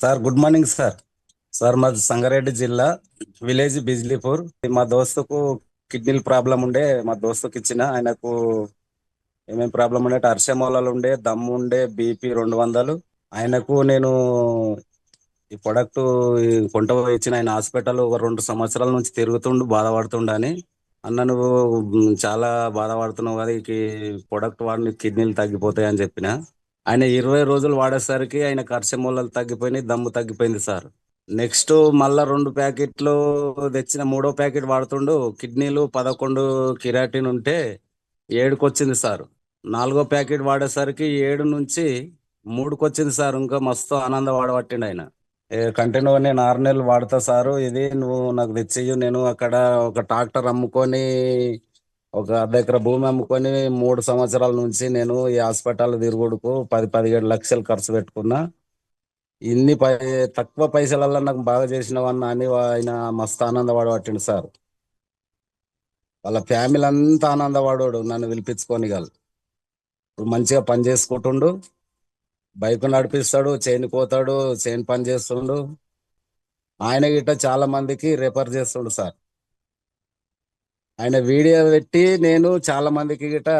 Sir good morning sir. Sir మాది సంగారెడ్డి జిల్లా village బిజ్లీపూర్. మా దోస్తుకు కిడ్నీలు ప్రాబ్లం ఉండే మా దోస్తుకి ఇచ్చిన. ఆయనకు ఏమేమి ప్రాబ్లం ఉండే అర్షమోలాలు ఉండే దమ్ము ఉండే బీపీ రెండు వందలు. ఆయనకు నేను ఈ ప్రొడక్ట్ కొంట పోయి ఇచ్చిన ఆయన హాస్పిటల్ ఒక రెండు సంవత్సరాల నుంచి తిరుగుతుండు బాధపడుతుండని. అన్న నువ్వు చాలా బాధపడుతున్నావు కదా ఈ ప్రొడక్ట్ వాడిని కిడ్నీలు తగ్గిపోతాయి అని చెప్పిన. ఆయన ఇరవై రోజులు వాడేసరికి ఆయన కర్షమూలలు తగ్గిపోయినాయి దమ్ము తగ్గిపోయింది సార్. నెక్స్ట్ మళ్ళా రెండు ప్యాకెట్లు తెచ్చిన మూడో ప్యాకెట్ వాడుతుండు. కిడ్నీలు పదకొండు కిరాటిన్ ఉంటే ఏడుకు వచ్చింది సార్. నాలుగో ప్యాకెట్ వాడేసరికి ఏడు నుంచి మూడుకు వచ్చింది సార్. ఇంకా మస్తు ఆనంద వాడబట్టిండు ఆయన. కంటిన్యూ నేను ఆరు నెలలు వాడతా సారు. ఇది నువ్వు నాకు తెచ్చేయు నేను అక్కడ ఒక ట్రాక్టర్ అమ్ముకొని ఒక అర్ధ ఎకర భూమి అమ్ముకొని మూడు సంవత్సరాల నుంచి నేను ఈ హాస్పిటల్ తిరుగుడుకు పది పదిహేడు లక్షలు ఖర్చు పెట్టుకున్నా. ఇన్ని పై తక్కువ పైసలల్లో నాకు బాగా చేసినవన్న అని ఆయన మస్తు ఆనందపడబట్టిండు సార్. వాళ్ళ ఫ్యామిలీ అంతా ఆనందపడోడు నన్ను పిలిపించుకొని గల ఇప్పుడు మంచిగా పని చేసుకుంటుండు. బైక్ నడిపిస్తాడు చైన్ పోతాడు చైన్ పని చేస్తుండు. ఆయన గిట్ట చాలా మందికి రెఫర్ చేస్తుండు సార్. ఆయన వీడియో పెట్టి నేను చాలా మందికి గిట్ట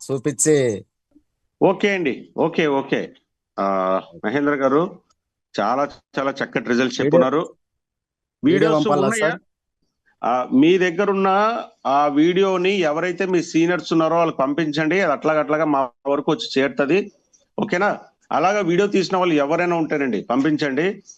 చూపించి ఓకే అండి. Okay okay. ఆ మహేంద్ర గారు చాలా చాలా చక్కటి రిజల్ట్స్ చెప్పున్నారు. వీడియో వీడియోస్ మీ దగ్గర ఉన్న ఆ వీడియోని ఎవరైతే మీ సీనియర్స్ ఉన్నారో వాళ్ళకి పంపించండి. అది అట్లాగా అట్లాగా మా వరకు వచ్చి చేరుతుంది. ఓకేనా? అలాగా వీడియో తీసిన వాళ్ళు ఎవరైనా ఉంటారండి పంపించండి.